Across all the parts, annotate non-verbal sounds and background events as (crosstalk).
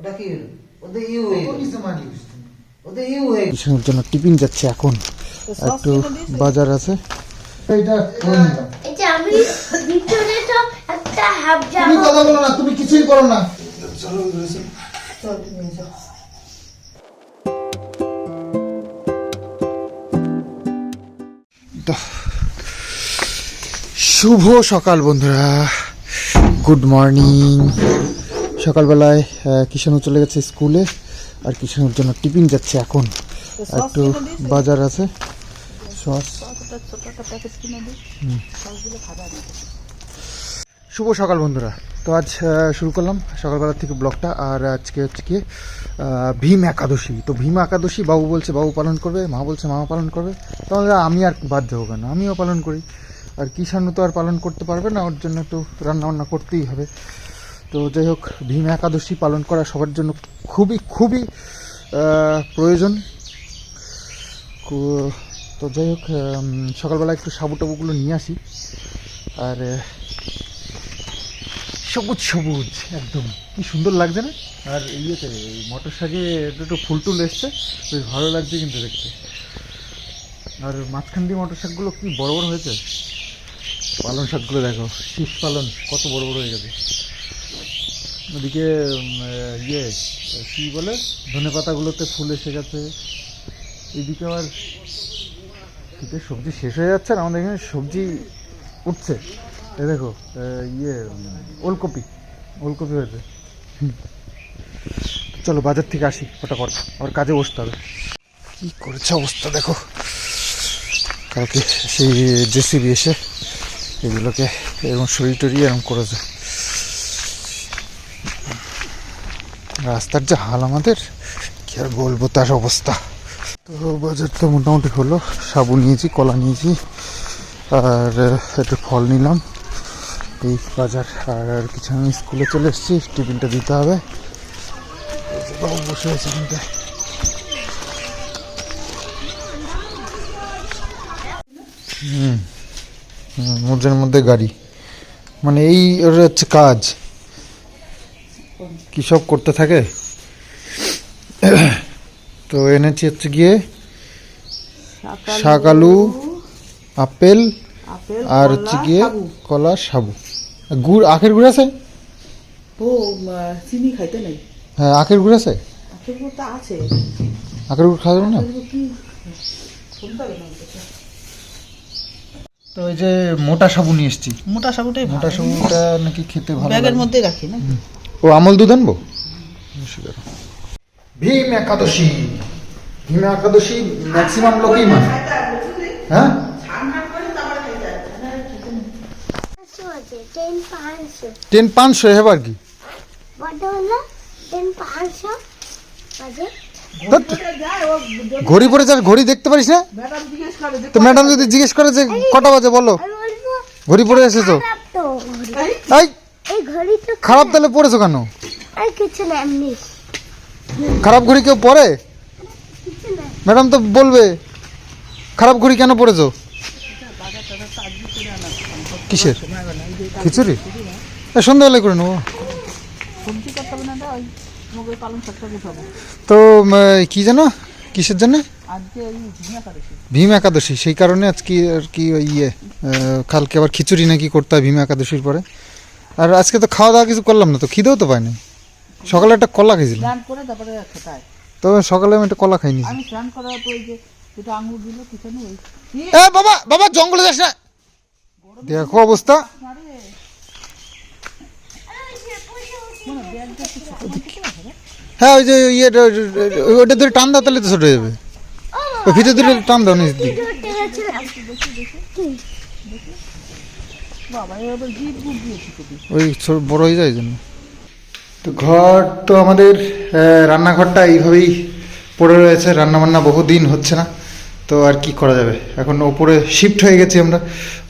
ওটা কি ওদের ইউ হয়ে গেল। নিচে মারিস তুমি। ওদের ইউ হয়ে কিষানের জন্য টিফিন যাচ্ছে এখন। একটু বাজার আছে। এইটা করে নিলাম। এই যে আমি ভিতরে তো একটা হাফ তুমি কথা বলো না তুমি কিছুই করো না। তো শুভ সকাল বন্ধুরা। Good morning. সকালবেলায় আহ, চলে গেছে স্কুলে আর কিষাণুর জন্য টিফিন যাচ্ছে এখন। একটু বাজার আছে। সস হুম। শুভ সকাল বন্ধুরা। তো আজ শুরু করলাম সকালবেলা থেকে ব্লগটা আর আজকে হচ্ছে কি ভীম একাদশী। তো ভীম একাদশী বাবু বলছে বাবু পালন করবে? মা বলছে মা পালন করবে? তাহলে আমি আর বাধ্য হব কেন? আমিও পালন করি। আর কিষাণু তো আর পালন করতে পারবে না ওর জন্য একটু রান্নাবান্না করতেই হবে। তো যাই হোক ভীম একাদশী পালন করা সবার জন্য খুবই খুবই প্রয়োজন। তো যাই হোক সকালবেলা একটু সাবু টাবুগুলো নিয়ে আসি। আর সবুজ সবুজ একদম। কি সুন্দর লাগছে না? আর ইয়েতে এই মটর শাকে একটু একটু ফুল টুল এসছে বেশ ভালো লাগছে কিন্তু দেখতে। আর মাঝখান দিয়ে মটর শাকগুলো কি বড় বড় হয়েছে? পালন শাকগুলো দেখো শীষ পালন কত বড় বড় হয়ে গেছে। ওদিকে ইয়ে কি বলে? ধনে পাতাগুলোতে ফুল এসে গেছে। এদিকে আবার শীতের সবজি শেষ হয়ে যাচ্ছে আর আমাদের এখানে সবজি উঠছে। এ দেখো ইয়ে ওলকপি। ওলকপি হয়েছে। চলো বাজার থেকে আসি ওটা ফটাফট। আবার কাজে বসতে হবে। কি করেছে অবস্থা দেখো। কালকে সেই জেসিবি এসে এগুলোকে এরকম শরীর টরি এরকম করেছে। রাস্তার যে হাল আমাদের, কি আর বলব তার অবস্থা। তো বাজার তো মোটামুটি হলো, সাবু নিয়েছি, কলা নিয়েছি, আর একটু ফল নিলাম। এই বাজার, আর কিছু আমি স্কুলে চলে এসেছি, টিফিনটা দিতে হবে। বসে আছে কিন্তু হুম মধ্যে গাড়ি। মানে এই ওর হচ্ছে কাজ। কি সব করতে থাকে? তো এনেছি হচ্ছে গিয়ে শাক আলু আপেল আর হচ্ছে গিয়ে কলা সাবু গুড় আখের গুড় আছে? চিনি খাইতে নাই। হ্যাঁ আখের গুড় আছে? আখের গুড় খাওয়া যাবে না? তো এই যে মোটা সাবু নিয়ে এসেছি। মোটা সাবুটাই মোটা সাবুটা নাকি খেতে ভালো ব্যাগের। মধ্যে রাখি না? ও আমল দুধ আনব? ভীম একাদশী ভীম একাদশী ম্যাক্সিমাম লোকই মানে। হ্যাঁ? টেন পাঁচশো হেবার কি? ঘড়ি পরে যাস ঘড়ি দেখতে পারিস না? ম্যাডাম জিজ্ঞেস করে যে তো ম্যাডাম যদি জিজ্ঞেস করে যে কটা বাজে বলো। ঘড়ি পরে এসেছ। খারাপ তো। ঘড়ি। এই এই ঘড়ি তো খারাপ তাহলে পড়েছো কেন? কিছু না এমনি। খারাপ ঘড়ি কেউ পরে ম্যাডাম তো বলবে খারাপ ঘড়ি কেন পড়েছো? কিসের? খিচুড়ি? সন্ধ্যাবেলায় করে নেব। তো কি জানো? কিসের জন্য? ভীম একাদশী। সেই কারণে আজকে আর কি ইয়ে কালকে আবার খিচুড়ি নাকি করতে হয় ভীম একাদশীর পরে। আর আজকে তো খাওয়া দাওয়া কিছু করলাম না তো খিদেও তো পাইনি। সকালে একটা কলা খেয়েছিলাম। স্নান করে তারপরে খেতায় তবে সকালে আমি একটা কলা খাইনি। আমি স্নান করার পর ওই যে যেটা আঙুর দিল পিছনে ওই এ বাবা বাবা জঙ্গলে যাস না। দেখো অবস্থা। হ্যাঁ ওই যে ইয়ে ওটা ধরে টান দাও তাহলে তো ছোট হয়ে যাবে। ওই ভিতর ধরে টান দাও নিচ দিয়ে ধরতে গেছিলাম বাবা এবার জিপ গুপ দিয়েছি খুবই ওই বড় হয়ে যায় জন্য। তো ঘর তো আমাদের রান্নাঘরটা এইভাবেই পড়ে রয়েছে রান্না বান্না বহুদিন হচ্ছে না তো আর কি করা যাবে? এখন ওপরে শিফট হয়ে গেছি আমরা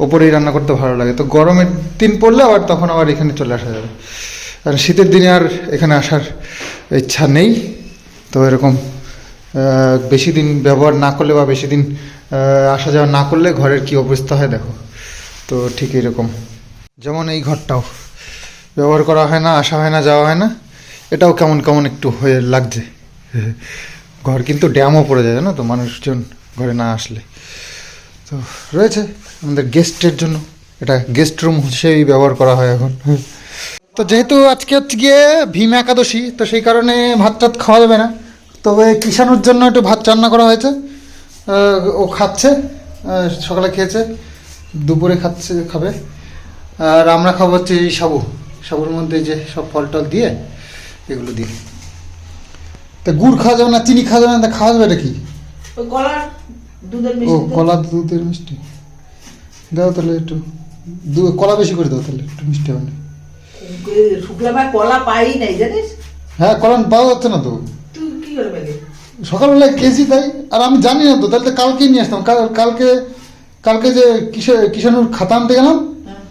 ওপরেই রান্না করতে ভালো লাগে। তো গরমের দিন পড়লে আবার তখন আবার এখানে চলে আসা যাবে। আর শীতের দিনে আর এখানে আসার ইচ্ছা নেই তো এরকম বেশি দিন ব্যবহার না করলে বা বেশি দিন আসা যাওয়া না করলে ঘরের কি অবস্থা হয় দেখো। তো ঠিক এরকম যেমন এই ঘরটাও। ব্যবহার করা হয় না, আসা হয় না, যাওয়া হয় না। এটাও কেমন কেমন একটু হয়ে লাগছে। (laughs) ঘর কিন্তু ড্যামও পড়ে যায়, জানো তো, মানুষজন ঘরে না আসলে। তো রয়েছে আমাদের গেস্টের জন্য। এটা গেস্ট রুম হিসেবেই ব্যবহার করা হয় এখন। (laughs) তো যেহেতু আজকে হচ্ছে গিয়ে ভীম একাদশী, তো সেই কারণে ভাত টাত খাওয়া যাবে না। তবে কিষাণুর জন্য একটু ভাত রান্না করা হয়েছে। ও খাচ্ছে সকালে খেয়েছে। দুপুরে খাচ্ছে খাবে। আর আমরা খাব হচ্ছে এই সাবু। সাবুর মধ্যে যে সব ফল টল দিয়ে এগুলো দিয়ে। তা গুড় খাওয়া যাবে না চিনি খাওয়া যাবে না তা খাওয়া যাবে এটা কি? ও কলা দুধের মিষ্টি। দাও তাহলে একটু। দু কলা বেশি করে দাও তাহলে একটু মিষ্টি হবে না। কলা পাই নাই জানিস? হ্যাঁ কলা পাওয়া যাচ্ছে না তো। সকালবেলায় খেয়েছি তাই আর আমি জানি না তো তাহলে তো কালকেই নিয়ে আসতাম। কাল- কালকে কালকে যে কিষানুর খাতা আনতে গেলাম হ্যাঁ।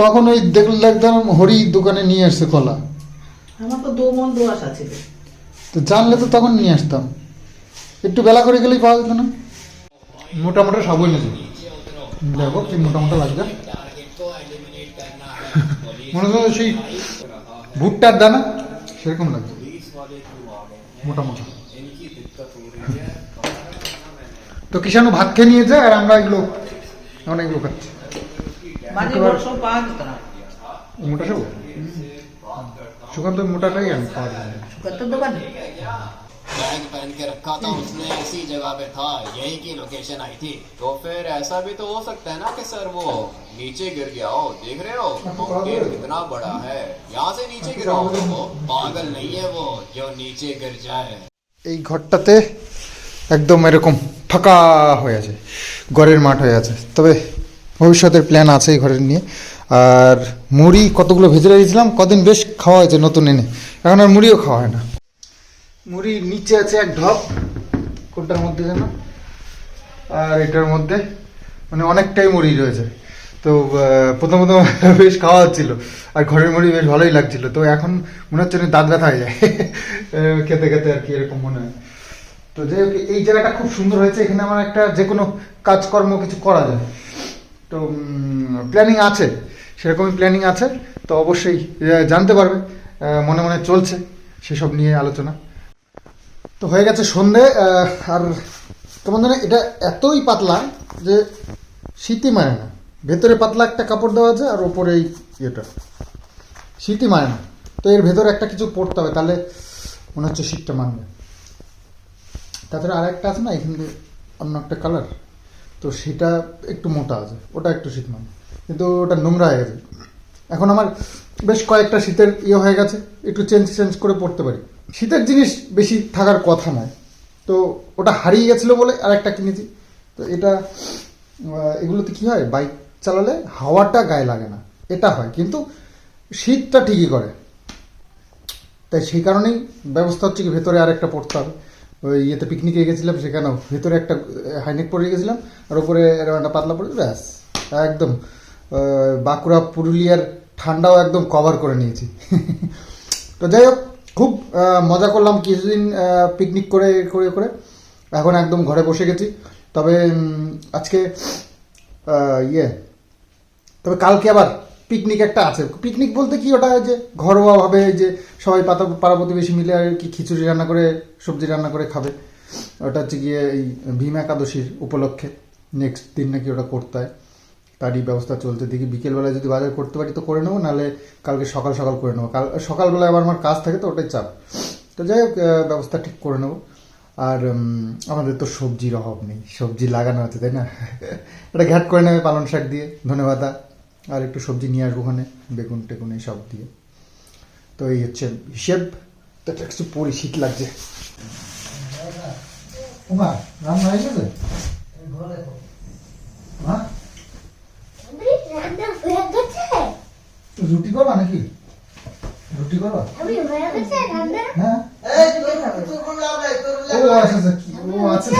তখন ওই দেখলে দেখলাম হরি দোকানে নিয়ে আসছে কলা। আমার তো দোমন দোয়াশ আছে তো জানলে তো তখন নিয়ে আসতাম। একটু বেলা করে গেলেই পাওয়া যেত না। মোটামুটি মোটা সাবু এনেছে দেখো কি মোটা মোটা লাগছে মনে হচ্ছে সেই ভুট্টার দানা সেরকম লাগছে মোটা মোটা তো কিষানু ভাত খেয়ে নিয়েছে আর আমরা এগুলো এখন এগুলো খাচ্ছি মাঝে বড় সব পাওয়া যেত না মোটা সাবু সুকান্ত মোটাটাই আমি খাওয়া যাবে কত দোকানে बैग पहन के रखा था उसने इसी जगह पे था यही की लोकेशन आई थी तो फिर ऐसा भी तो हो सकता है ना कि सर वो नीचे गिर गया हो देख रहे हो माउंटेन कितना बड़ा है यहाँ से नीचे गिरा हो तो वो पागल नहीं है वो जो नीचे गिर जाए এই ঘরটাতে একদম এরকম ফাঁকা হয়ে আছে, ঘরের মাঠ হয়ে আছে। তবে ভবিষ্যতের প্ল্যান আছে এই ঘরের নিয়ে। আর মুড়ি কতগুলো ভেজে রেখেছিলাম, কদিন বেশ খাওয়া হয়েছে নতুন এনে। এখন আর মুড়িও খাওয়া হয় না। মুড়ি নিচে আছে এক ঢপ, কোনটার মধ্যে যেন? আর এটার মধ্যে মানে অনেকটাই মুড়ি রয়েছে। তো প্রথম প্রথম (laughs) বেশ খাওয়া হচ্ছিল। আর ঘরের মুড়ি বেশ ভালোই লাগছিল। তো এখন মনে হচ্ছে দাঁত ব্যথা হয়ে যায়। (laughs) খেতে খেতে আর কি এরকম মনে হয়। তো যাই হোক, এই জায়গাটা খুব সুন্দর হয়েছে, এখানে আমার একটা যে কোনো কাজকর্ম কিছু করা যায়। তো প্ল্যানিং আছে, সেরকমই প্ল্যানিং আছে, তো অবশ্যই জানতে পারবে মনে মনে চলছে, সেসব নিয়ে আলোচনা। তো হয়ে গেছে সন্ধে আর তোমার জানে এটা এতই পাতলা যে শীতই মারে না ভেতরে পাতলা একটা কাপড় দেওয়া আছে, আর ওপরে এই ইয়েটা। শীতই মারে না তো এর ভেতরে একটা কিছু পরতে হবে, তাহলে মনে হচ্ছে শীতটা মানবে। তাছাড়া আর একটা আছে না এখান দিয়ে অন্য একটা কালার তো সেটা একটু মোটা আছে, ওটা একটু শীত মানে কিন্তু ওটা নোংরা হয়ে গেছে। এখন আমার বেশ কয়েকটা শীতের ইয়ে হয়ে গেছে, একটু চেঞ্জ চেঞ্জ করে পড়তে পারি। শীতের জিনিস বেশি থাকার কথা নয়। তো ওটা হারিয়ে গেছিল বলে আর একটা কিনেছি। তো এটা এগুলোতে কি হয়? বাইক চালালে হাওয়াটা গায়ে লাগে না। এটা হয়, কিন্তু শীতটা ঠিকই করে। তাই সেই কারণেই ব্যবস্থা হচ্ছে কি ভেতরে আর একটা পড়তে হবে। ওই ইয়েতে পিকনিকে গেছিলাম সেখানেও। ভেতরে একটা হাইনেক পরে গেছিলাম, আর উপরে এরকম একটা পাতলা পরে ব্যাস, একদম বাঁকুড়া পুরুলিয়ার ঠান্ডাও একদম কভার করে নিয়েছি। (laughs) তো যাই হোক, খুব মজা করলাম কিছুদিন পিকনিক করে করে করে। এখন একদম ঘরে বসে গেছি। তবে আজকে ইয়ে তবে কালকে আবার পিকনিক একটা আছে। পিকনিক বলতে কি? ওটা যে ঘরোয়া ঘরোয়াভাবে যে সবাই পাতা পাড়া প্রতিবেশী মিলে আর কি খিচুড়ি রান্না করে, সবজি রান্না করে খাবে। ওটা হচ্ছে গিয়ে এই ভীম একাদশীর উপলক্ষে। নেক্সট দিন নাকি ওটা করতে হয়। তারই ব্যবস্থা চলছে। দেখি বিকেলবেলায় যদি বাজার করতে পারি তো করে নেব, নাহলে কালকে সকাল সকাল করে নেব। কাল সকালবেলায় আবার আমার কাজ থাকে তো ওটাই চাপ। তো যাই হোক ব্যবস্থা ঠিক করে নেব। আর আমাদের তো সবজির অভাব নেই। সবজি লাগানো আছে, তাই না? (laughs) এটা ঘ্যাট করে নেবে পালং শাক দিয়ে ধন্যবাদ আর একটু সবজি নিয়ে আসব ওখানে বেগুন টেগুন এই সব দিয়ে। তো এই হচ্ছে হিসেব। তো এটা কিছু পরি শীত লাগছে। উমা রান্না হয়ে গেছে? হ্যাঁ হয়ে রুটি করবা নাকি? রুটি করবা? আমি হয়ে? গেছে রান্না হ্যাঁ এই তোর তোর কোন লাভ নাই তোর ও আচ্ছা আচ্ছা কি ও আচ্ছা।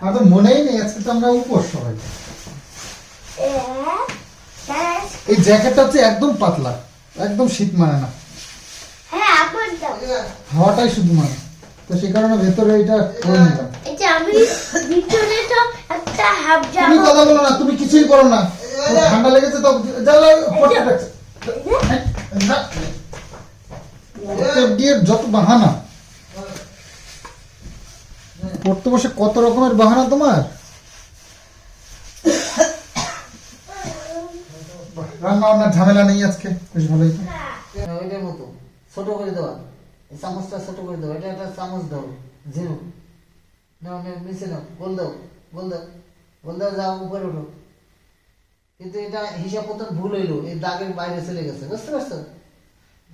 আমার তো মনেই নেই আজকে তো আমরা উপোস সবাই। হ্যাঁ এই জ্যাকেটটা হচ্ছে একদম পাতলা একদম শীত মানে না। হ্যাঁ হাওয়াটাই শুধু মানে। তো সে কারণে ভেতরে এটা করে নিলাম। এই আমি ভিতরে তো একটা হাফ তুমি কথা বলো না তুমি কিছুই করো না। ঠান্ডা লেগেছে তো জ্বালা পড়তে থাকছে না, গিয়ে যত বাহানা। পড়তে বসে কত রকমের বাহানা তোমার? রান্না বান্নার ঝামেলা নেই আজকে বেশ ভালোই তো। হ্যাঁ, ওইটার মতো। ছোট করে দেওয়া। চামচটা ছোট করে দেওয়া। এটা একটা চামচ দাও নাও নে- নিচে নাও গোল দাও গোল দাও। গোল দাও যাও উপরে উঠো। কিন্তু এটা হিসাব মতন ভুল হইল। এই দাগের বাইরে চলে গেছে বুঝতে পারছ?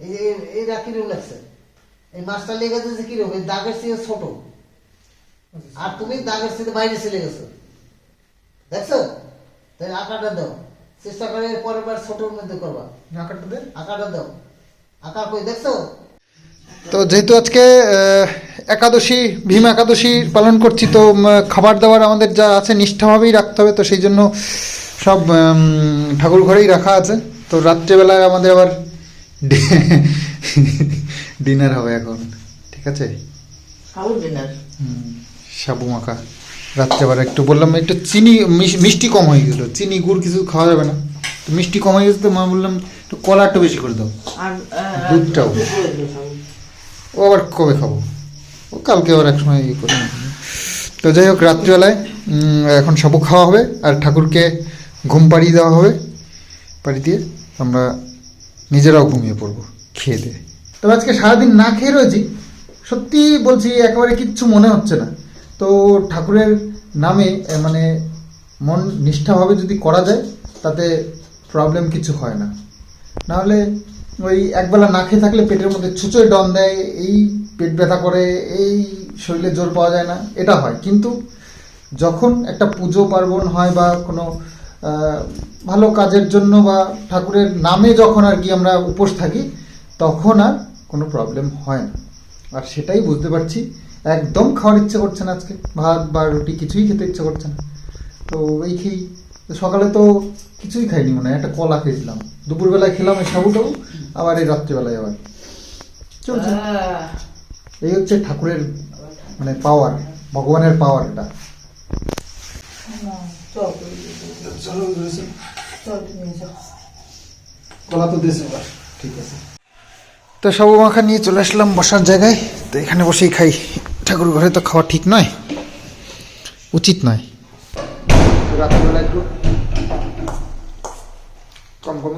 এই যে এই- এইটা কিরম লাগছে? এই মাছটা লেগে যাচ্ছে কিরম এই দাগের চেয়ে ছোট। আর তুমি দাগের চেয়ে বাইরে চলে গেছো। দেখছ? তাই আকারটা দাও। চেষ্টা করে পরের বার ছোটোর মধ্যে করবা। আকারটা দে আকারটা দাও। আকার কই দেখছ? তো যেহেতু আজকে একাদশী ভীম একাদশী পালন করছি তো খাবার দাবার আমাদের যা আছে নিষ্ঠাভাবেই রাখতে হবে তো সেই জন্য সব ঠাকুর ঘরেই রাখা আছে। তো রাত্রেবেলায় আমাদের আবার ডিনার হবে এখন ঠিক আছে? ডিনার। সাবু মাখা। রাত্রে আবার একটু বললাম একটু চিনি মিষ্টি কম হয়ে গেছিল চিনি গুড় কিছু খাওয়া যাবে না। তো মিষ্টি কম হয়ে গেছে তো মা বললাম একটু কলা একটু বেশি করে দাও। দুধটাও। ও আবার কবে খাব? ও কালকে আবার এক সময় ইয়ে করে। তো যাই হোক রাত্রিবেলায় এখন সাবু খাওয়া হবে আর ঠাকুরকে ঘুম পাড়িয়ে দেওয়া হবে পাড়ি দিয়ে আমরা নিজেরাও ঘুমিয়ে পড়ব খেয়ে দিয়ে। তবে আজকে সারাদিন না খেয়ে রয়েছি। সত্যি বলছি একেবারে কিচ্ছু মনে হচ্ছে না। তো ঠাকুরের নামে মানে মন নিষ্ঠাভাবে যদি করা যায়, তাতে প্রবলেম কিছু হয় না। নাহলে ওই একবেলা না খেয়ে থাকলে পেটের মধ্যে ছুঁচোয় ডন দেয়, এই পেট ব্যথা করে, এই শরীরে জোর পাওয়া যায় না, এটা হয়। কিন্তু যখন একটা পুজো পার্বণ হয় বা কোনো ভালো কাজের জন্য বা ঠাকুরের নামে যখন আর কি আমরা উপোস থাকি, তখন আর কোনো প্রবলেম হয় না। আর সেটাই বুঝতে পারছি একদম খাওয়ার ইচ্ছে করছে না আজকে। ভাত বা রুটি কিছুই খেতে ইচ্ছে করছে না। তো এই খেয়েই সকালে তো কিছুই খাইনি মনে হয় একটা কলা খেয়েছিলাম। দুপুরবেলায় খেলাম এই সাবু টাবু আবার এই রাত্রিবেলায় আবার। চলছে। এই হচ্ছে ঠাকুরের মানে পাওয়ার ভগবানের পাওয়ার এটা। কলা তো দিয়েছে এবার। ঠিক আছে তো সাবু মাখা নিয়ে চলে আসলাম বসার জায়গায়। তো এখানে বসেই খাই। ঠাকুর ঘরে তো খাওয়া ঠিক নয় উচিত নয়। রাত্রিবেলা একটু কম কম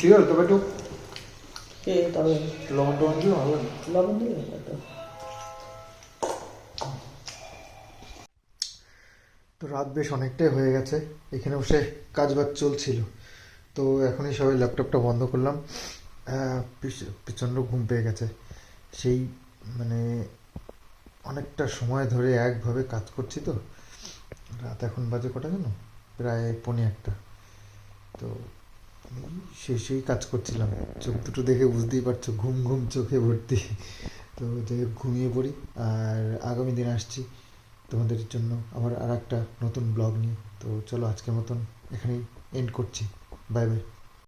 ঠিক আছে তবে একটু তবে? লবণ টবণ দিলে ভালো লাগে। লবণ দিয়ে তো। তো রাত বেশ অনেকটাই হয়ে গেছে এখানে বসে কাজ বাজ চলছিল। তো এখনই সবাই ল্যাপটপটা বন্ধ করলাম। প্রচণ্ড ঘুম পেয়ে গেছে। সেই মানে অনেকটা সময় ধরে একভাবে কাজ করছি তো। রাত এখন বাজে কটা জানো? প্রায় পনে একটা। তো এই শেষেই কাজ করছিলাম। চোখ দুটো দেখে বুঝতেই পারছ, ঘুম ঘুম চোখে ভর্তি। তো যাই হোক, ঘুমিয়ে পড়ি। আর আগামী দিন আসছি তোমাদের জন্য আবার আর একটা নতুন ব্লগ নিয়ে। তো চলো আজকের মতন এখানেই এন্ড করছি। Bye bye